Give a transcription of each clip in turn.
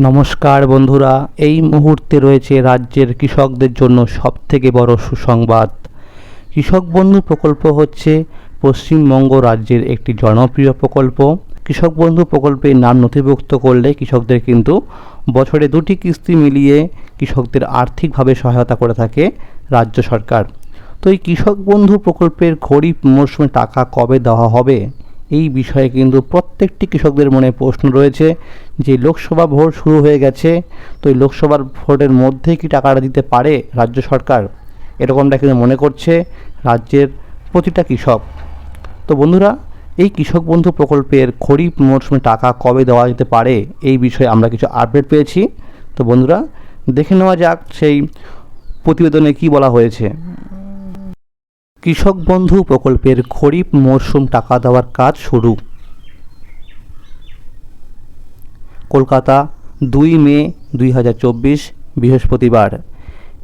নমস্কার বন্ধুরা, এই মুহূর্তে রয়েছে রাজ্যের কৃষকদের জন্য সবথেকে বড় সুসংবাদ। কৃষক বন্ধু প্রকল্প হচ্ছে পশ্চিমবঙ্গ রাজ্যের একটি জনপ্রিয় প্রকল্প। কৃষক বন্ধু প্রকল্পে নাম নথিভুক্ত করলে কৃষকদের কিন্তু বছরে দুটি কিস্তি মিলিয়ে কৃষকদের আর্থিকভাবে সহায়তা করে থাকে রাজ্য সরকার। তো এই কৃষক বন্ধু প্রকল্পের খরিফ মরশুমে টাকা কবে দেওয়া হবে? এই বিষয়ে কিন্তু প্রত্যেকটি কৃষকদের মনে প্রশ্ন রয়েছে যে লোকসভা ভোট শুরু হয়ে গেছে, তো এই লোকসভার ভোটের মধ্যে কি টাকাটা দিতে পারে রাজ্য সরকার? এরকমটা কিন্তু মনে করছে রাজ্যের প্রতিটা কৃষক। তো বন্ধুরা, এই কৃষক বন্ধু প্রকল্পের খরিফ মরশুমে টাকা কবে দেওয়া যেতে পারে এই বিষয়ে আমরা কিছু আপডেট পেয়েছি। তো বন্ধুরা, দেখে নেওয়া যাক সেই প্রতিবেদনে কি বলা হয়েছে। কৃষক বন্ধু প্রকল্পের খরিফ মরশুম টাকা দেওয়ার কাজ শুরু। কলকাতা, দুই মে দুই হাজার চব্বিশ, বৃহস্পতিবার।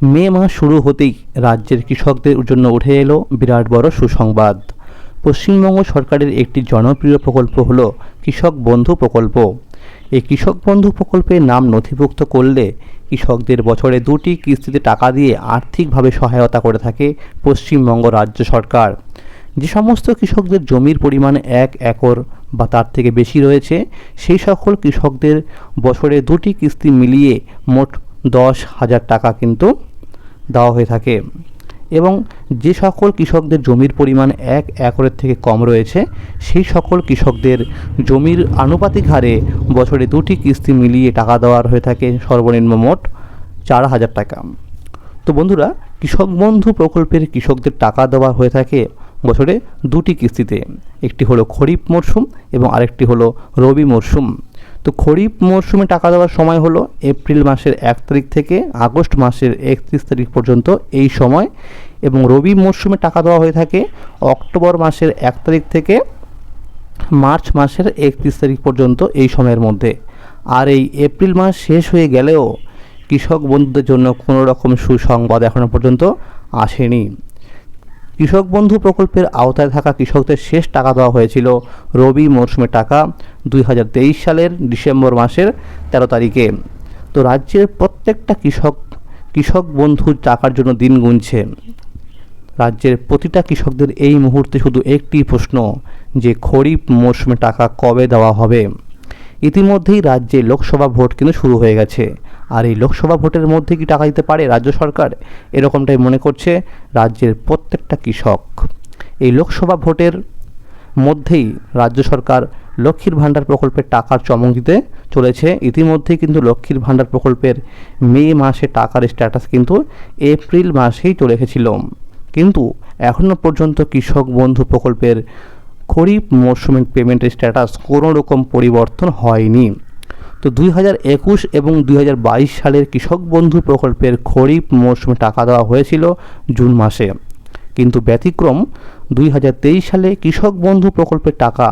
মে মাস শুরু হতেই রাজ্যের কৃষকদের জন্য উঠে এলো বিরাট বড় সুসংবাদ। পশ্চিমবঙ্গ সরকারের একটি জনপ্রিয় প্রকল্প হলো কৃষক বন্ধু প্রকল্প। এই কৃষক বন্ধু প্রকল্পের নাম নথিভুক্ত করলে কৃষকদের বছরে দুটি কিস্তিতে টাকা দিয়ে আর্থিকভাবে সহায়তা করে থাকে পশ্চিমবঙ্গ রাজ্য সরকার। যে সমস্ত কৃষকদের জমির পরিমাণ এক একর বা তার থেকে বেশি রয়েছে, সেই সকল কৃষকদের বছরে দুটি কিস্তি মিলিয়ে মোট দশ হাজার টাকা কিন্তু দেওয়া হয়ে থাকে। এবং যে সকল কৃষকদের জমির পরিমাণ এক একরের থেকে কম রয়েছে, সেই সকল কৃষকদের জমির আনুপাতিক হারে বছরে দুটি কিস্তি মিলিয়ে টাকা দেওয়ার হয়ে থাকে সর্বনিম্ন মোট চার হাজার টাকা। তো বন্ধুরা, কৃষক বন্ধু প্রকল্পের কৃষকদের টাকা দেওয়া হয়ে থাকে বছরে দুটি কিস্তিতে। একটি হলো খরিফ মরশুম এবং আরেকটি হলো রবি মরশুম। তো খরিফ মরশুমে টাকা দেওয়ার সময় হলো এপ্রিল মাসের এক তারিখ থেকে আগস্ট মাসের একত্রিশ তারিখ পর্যন্ত এই সময় এবং রবি মরশুমে টাকা দেওয়া হয়ে থাকে অক্টোবর মাসের এক তারিখ থেকে মার্চ মাসের একত্রিশ তারিখ পর্যন্ত এই সময়ের মধ্যে। আর এই এপ্রিল মাস শেষ হয়ে গেলেও কৃষক বন্ধুদের জন্য কোনো রকম সুসংবাদ এখনও পর্যন্ত আসেনি। কৃষক বন্ধু প্রকল্পের আওতায় থাকা কৃষকদের শেষ টাকা দেওয়া হয়েছিল রবি মরশুমের টাকা। দুই হাজার তেইশ সালের ডিসেম্বর মাসের তেরো তারিখে। তো রাজ্যের প্রত্যেকটা কৃষক কৃষক বন্ধুর টাকার জন্য দিন গুনছে। রাজ্যের প্রতিটা কৃষকদের এই মুহূর্তে শুধু একটি প্রশ্ন, যে খরিফ মরশুমে টাকা কবে দেওয়া হবে? ইতিমধ্যেই রাজ্যে লোকসভা ভোট কিন্তু শুরু হয়ে গেছে। আর এই লোকসভা ভোটের মধ্যে কি টাকা দিতে পারে রাজ্য সরকার? এরকমটাই মনে করছে রাজ্যের প্রত্যেকটা কৃষক। এই লোকসভা ভোটের মধ্যেই রাজ্য সরকার লক্ষ্মীর ভাণ্ডার প্রকল্পের টাকার চমক দিতে চলেছে। ইতিমধ্যেই কিন্তু লক্ষ্মীর ভাণ্ডার প্রকল্পের মে মাসে টাকার স্ট্যাটাস কিন্তু এপ্রিল মাসেই চলে এসেছিল। কিন্তু এখনও পর্যন্ত কৃষক বন্ধু প্রকল্পের খরিফ মরশুমের পেমেন্টের স্ট্যাটাস কোনো রকম পরিবর্তন হয়নি। তো দুই হাজার একুশ এবং দুই হাজার বাইশ সালের কৃষক বন্ধু প্রকল্পের খরিফ মরশুমে টাকা দেওয়া হয়েছিল জুন মাসে। কিন্তু ব্যতিক্রম দুই হাজার তেইশ সালে কৃষক বন্ধু প্রকল্পের টাকা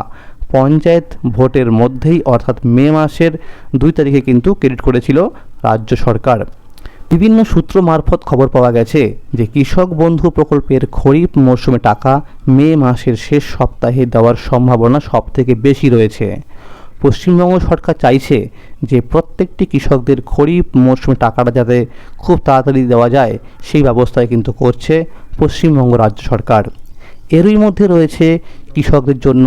পঞ্চায়েত ভোটের মধ্যেই, অর্থাৎ মে মাসের দুই তারিখে কিন্তু ক্রেডিট করেছিল রাজ্য সরকার। বিভিন্ন সূত্র মারফত খবর পাওয়া গেছে যে কৃষক বন্ধু প্রকল্পের খরিফ মরশুমে টাকা মে মাসের শেষ সপ্তাহে দেওয়ার সম্ভাবনা সবথেকে বেশি রয়েছে। পশ্চিমবঙ্গ সরকার চাইছে যে প্রত্যেকটি কৃষকদের খরিফ মরশুমে টাকাটা যাতে খুব তাড়াতাড়ি দেওয়া যায়, সেই ব্যবস্থায় কিন্তু করছে পশ্চিমবঙ্গ রাজ্য সরকার। এরই মধ্যে রয়েছে কৃষকদের জন্য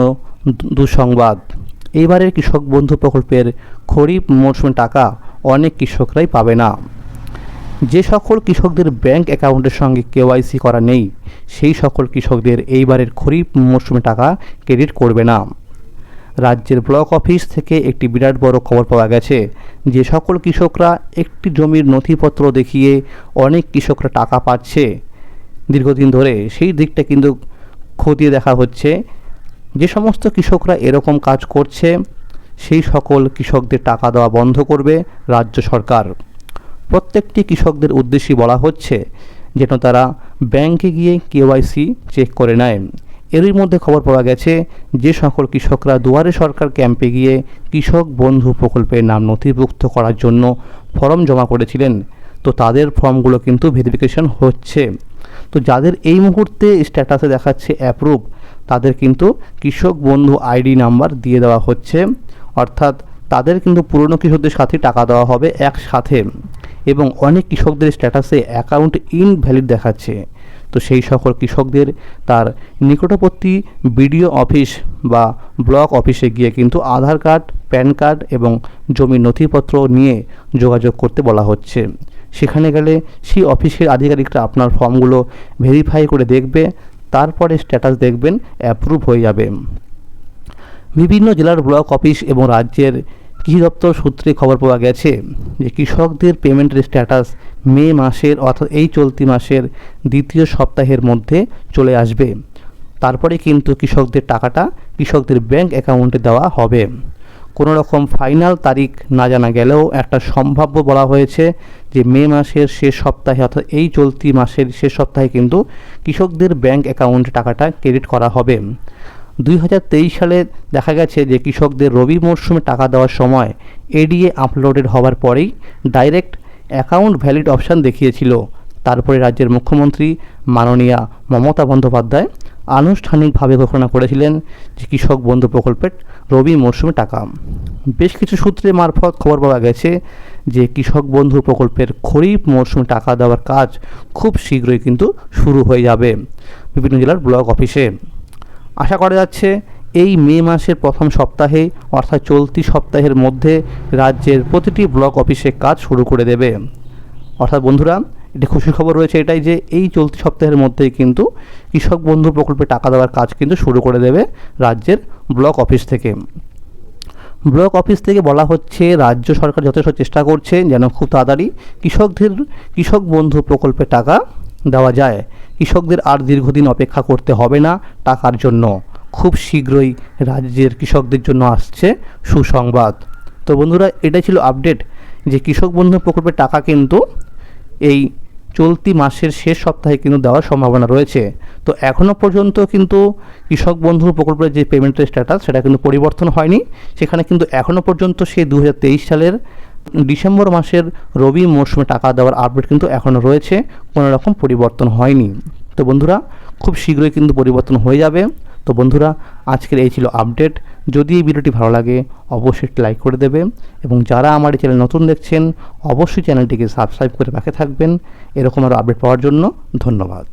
দুঃসংবাদ। এইবারের কৃষক বন্ধু প্রকল্পের খরিফ মরশুমে টাকা অনেক কৃষকরাই পাবে না। যে সকল কৃষকদের ব্যাংক অ্যাকাউন্টের সঙ্গে কেওয়াইসি করা নেই, সেই সকল কৃষকদের এইবারের খরিফ মরশুমে টাকা ক্রেডিট করবে না। রাজ্যের ব্লক অফিস থেকে একটি বিরাট বড় খবর পাওয়া গেছে, যে সকল কৃষকরা একটি জমির নথিপত্র দেখিয়ে অনেক কৃষকরা টাকা পাচ্ছে। দীর্ঘদিন ধরে সেই দিকটা কিন্তু খতিয়ে দেখা হচ্ছে। যে সমস্ত কৃষকরা এরকম কাজ করছে, সেই সকল কৃষকদের টাকা দেওয়া বন্ধ করবে রাজ্য সরকার। প্রত্যেকটি কৃষকদের উদ্দেশ্যে বলা হচ্ছে যেন তারা ব্যাংকে গিয়ে কেওয়াইসি চেক করে নেয়। এরই মধ্যে খবর পাওয়া গেছে যে সকল কৃষকরা দুয়ারে সরকার ক্যাম্পে গিয়ে কৃষক বন্ধু প্রকল্পের নাম নথিভুক্ত করার জন্য ফর্ম জমা করেছিলেন। তো তাদের ফর্মগুলো কিন্তু ভেরিফিকেশন হচ্ছে। তো যাদের এই মুহূর্তে স্ট্যাটাসে দেখাচ্ছে অ্যাপ্রুভ তাদের কিন্তু কৃষক বন্ধু আইডি নাম্বার দিয়ে দেওয়া হচ্ছে। অর্থাৎ তাদের কিন্তু পুরনো কৃষকদের সাথে টাকা দেওয়া হবে একসাথে এবং অনেক কৃষকদের স্ট্যাটাসে অ্যাকাউন্ট ইনভ্যালিড দেখাচ্ছে। তো সেই সকল কৃষকদের তার নিকটবর্তী বিডিও অফিস বা ব্লক অফিসে গিয়ে কিন্তু আধার কার্ড প্যান কার্ড এবং জমির নথিপত্র নিয়ে যোগাযোগ করতে বলা হচ্ছে। সেখানে গেলে সেই অফিসের আধিকারিকরা আপনার ফর্মগুলো ভেরিফাই করে দেখবে, তারপরে স্ট্যাটাস দেখবেন অ্যাপ্রুভ হয়ে যাবে। বিভিন্ন জেলার ব্লক অফিস এবং রাজ্যের কৃষি দপ্তর সূত্রে খবর পাওয়া গেছে যে কৃষকদের পেমেন্টের স্ট্যাটাস মে মাসের অর্থাৎ এই চলতি মাসের দ্বিতীয় সপ্তাহের মধ্যে চলে আসবে। তারপরে কিন্তু কৃষকদের টাকাটা কৃষকদের ব্যাংক অ্যাকাউন্টে দেওয়া হবে। কোনো রকম ফাইনাল তারিখ না জানা গেলেও একটা সম্ভাব্য বলা হয়েছে যে মে মাসের শেষ সপ্তাহে অর্থাৎ এই চলতি মাসের শেষ সপ্তাহে কিন্তু কৃষকদের ব্যাংক অ্যাকাউন্টে টাকাটা ক্রেডিট করা হবে। দুই হাজার তেইশ সালে দেখা গেছে যে কৃষকদের রবি মরশুমে টাকা দেওয়ার সময় এডিএ আপলোডেড হওয়ার পরেই ডাইরেক্ট অ্যাকাউন্ট ভ্যালিড অপশান দেখিয়েছিল। তারপরে রাজ্যের মুখ্যমন্ত্রী মাননীয়া মমতা বন্দ্যোপাধ্যায় আনুষ্ঠানিকভাবে ঘোষণা করেছিলেন যে কৃষক বন্ধু প্রকল্পের রবি মরশুমে টাকা। বেশ কিছু সূত্রে মারফত খবর পাওয়া গেছে যে কৃষক বন্ধু প্রকল্পের খরিফ মরশুমে টাকা দেওয়ার কাজ খুব শীঘ্রই কিন্তু শুরু হয়ে যাবে বিভিন্ন জেলার ব্লক অফিসে। আশা করা যাচ্ছে এই মে মাসের প্রথম সপ্তাহে অর্থাৎ চলতি সপ্তাহের মধ্যে রাজ্যের প্রতিটি ব্লক অফিসে কাজ শুরু করে দেবে। অর্থাৎ বন্ধুরা এটি খুশির খবর রয়েছে এটাই যে এই চলতি সপ্তাহের মধ্যেই কিন্তু কৃষক বন্ধু প্রকল্পে টাকা দেওয়ার কাজ কিন্তু শুরু করে দেবে রাজ্যের ব্লক অফিস থেকে। ব্লক অফিস থেকে বলা হচ্ছে, রাজ্য সরকার যথেষ্ট চেষ্টা করছে যেন খুব তাড়াতাড়ি কৃষকদের, কৃষক বন্ধু প্রকল্পে টাকা দেওয়া যায়। কৃষকদের আর দীর্ঘদিন অপেক্ষা করতে হবে না টাকার জন্য। খুব শীঘ্রই রাজ্যের কৃষকদের জন্য আসছে সুসংবাদ। তো বন্ধুরা, এটাই ছিল আপডেট যে কৃষক বন্ধু প্রকল্পের টাকা কিন্তু এই চলতি মাসের শেষ সপ্তাহে কিন্তু দেওয়ার সম্ভাবনা রয়েছে। তো এখনও পর্যন্ত কিন্তু কৃষক বন্ধু প্রকল্পের যে পেমেন্টের স্ট্যাটাস সেটা কিন্তু পরিবর্তন হয়নি। সেখানে কিন্তু এখনও পর্যন্ত সেই দু হাজার তেইশ সালের ডিসেম্বর মাসের রবি মরশুমে টাকা দেওয়ার আপডেট কিন্তু এখনও রয়েছে। কোনো রকম পরিবর্তন হয়নি। তো বন্ধুরা, খুব শীঘ্রই কিন্তু পরিবর্তন হয়ে যাবে। তো বন্ধুরা, আজকের এই ছিল আপডেট যদি এই ভিডিওটি ভালো লাগে, অবশ্যই লাইক করে দেবে এবং যারা আমার এই চ্যানেল নতুন দেখছেন, অবশ্যই চ্যানেলটিকে সাবস্ক্রাইব করে পাশে থাকবেন। এরকম আরও আপডেট পাওয়ার জন্য ধন্যবাদ।